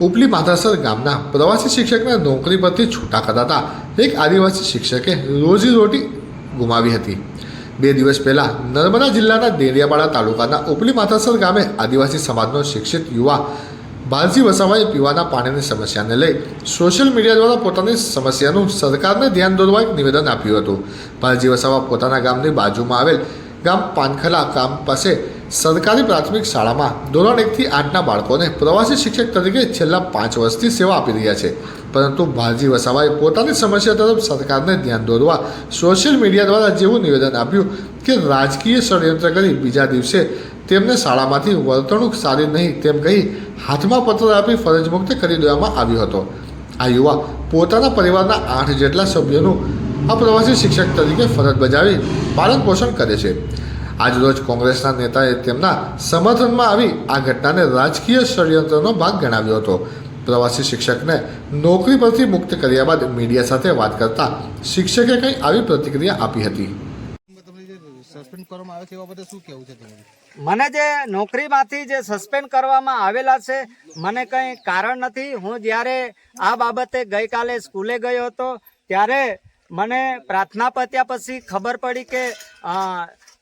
ઉપલી માધાસર ગામના પ્રવાસી શિક્ષકને નોકરી પરથી છૂટા કરાતા એક આદિવાસી શિક્ષકે રોજીરોટી ગુમાવી હતી. બે દિવસ પહેલા નર્મદા જિલ્લાના દેડિયાપાડા તાલુકાના ઉપલી માધાસર ગામે આદિવાસી સમાજનો શિક્ષિત યુવા ભારજી વસાવાએ પીવાના પાણીની સમસ્યાને લઈ સોશિયલ મીડિયા દ્વારા પોતાની સમસ્યાનું સરકારને ધ્યાન દોરવા એક નિવેદન આપ્યું હતું. ભારજી વસાવા પોતાના ગામની બાજુમાં આવેલ ગામ પાનખલા ગામ પાસે સરકારી પ્રાથમિક શાળામાં ધોરણ એકથી આઠના બાળકોને પ્રવાસી શિક્ષક તરીકે છેલ્લા પાંચ વર્ષથી સેવા આપી રહ્યા છે. પરંતુ ભારજી વસાવાએ પોતાની સમસ્યા તરફ સરકારને ધ્યાન દોરવા સોશિયલ મીડિયા દ્વારા જેવું નિવેદન આપ્યું કે રાજકીય ષડયંત્ર કરી બીજા દિવસે તેમને શાળામાંથી વર્તણૂક સારી નહીં તેમ કહી હાથમાં પત્ર આપી ફરજ મુક્ત કરી દેવામાં આવ્યો હતો. આ યુવા પોતાના પરિવારના આઠ જેટલા સભ્યોનું અપ્રવાસી શિક્ષક તરીકે ફરજ બજાવી પાલન પોષણ કરે છે. આજરોજ કોંગ્રેસના નેતાએ તેમના સમર્થનમાં આવી આ ઘટનાને રાજકીય ષડયંત્રનો ભાગ ગણાવ્યો હતો. પ્રવાસી શિક્ષકને નોકરી પરથી મુક્ત કર્યા બાદ મીડિયા સાથે વાત કરતા શિક્ષકે કંઈ આવી પ્રતિક્રિયા આપી હતી. તમને જે સસ્પેન્ડ કરવામાં આવે છે એ બાબતે શું કહેવું છે તમારું? મને જે નોકરીમાંથી જે સસ્પેન્ડ કરવામાં આવેલા છે મને કંઈ કારણ નથી. હું જ્યારે આ બાબતે ગઈકાલે સ્કૂલે ગયો હતો ત્યારે મને પ્રાર્થના પત્યા પછી ખબર પડી કે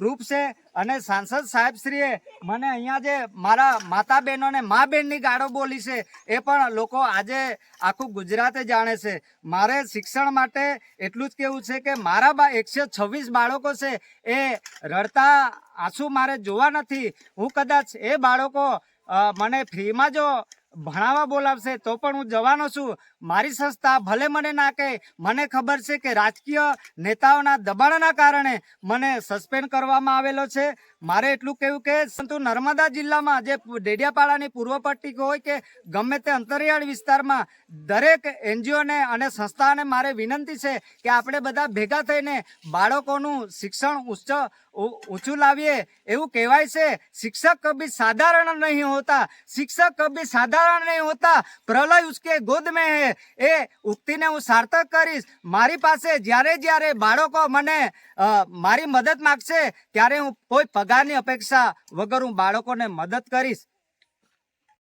પ્રૂફ છે અને સાંસદ સાહેબશ્રીએ મને અહીંયા જે મારા માતા બહેનોને મા બહેનની ગાળો બોલી છે, એ પણ લોકો આજે આખું ગુજરાતે જાણે છે. મારે શિક્ષણ માટે એટલું જ કેવું છે કે મારા બા એકસો છવ્વીસ બાળકો છે, એ રડતા આંસુ મારે જોવા નથી. હું કદાચ એ બાળકો મને ફ્રીમાં જો ભણાવવા બોલાવશે તો પણ હું જવાનો છું. મારી સંસ્થા ભલે મને ના કહે, મને ખબર છે કે રાજકીય નેતાઓના દબાણના કારણે મને સસ્પેન્ડ કરવામાં આવેલો છે. મારે એટલું કહેવું કે સંતુ નર્મદા જિલ્લામાં જે ડેડિયાપાડાની પૂર્વ પટ્ટી હોય કે ગમે તે અંતરિયાળ વિસ્તારમાં દરેક એનજીઓને અને સંસ્થાને મારે વિનંતી છે કે આપણે બધા ભેગા થઈને બાળકોનું શિક્ષણ ઉચ્ચ ઊંચું લાવીએ. એવું કહેવાય છે, શિક્ષક કભી સાધારણ નહીં હોતા. શિક્ષક કભી સાધારણ નહીં હોતા. પ્રલય ઉસકે ગોદ में હે. એ ઉક્તિને હું સાર્થક કરીશ. મારી પાસે જ્યારે જ્યારે બાળકો મને મારી મદદ માગશે, ત્યારે હું કોઈ પગારની અપેક્ષા વગર હું બાળકોને મદદ કરીશ.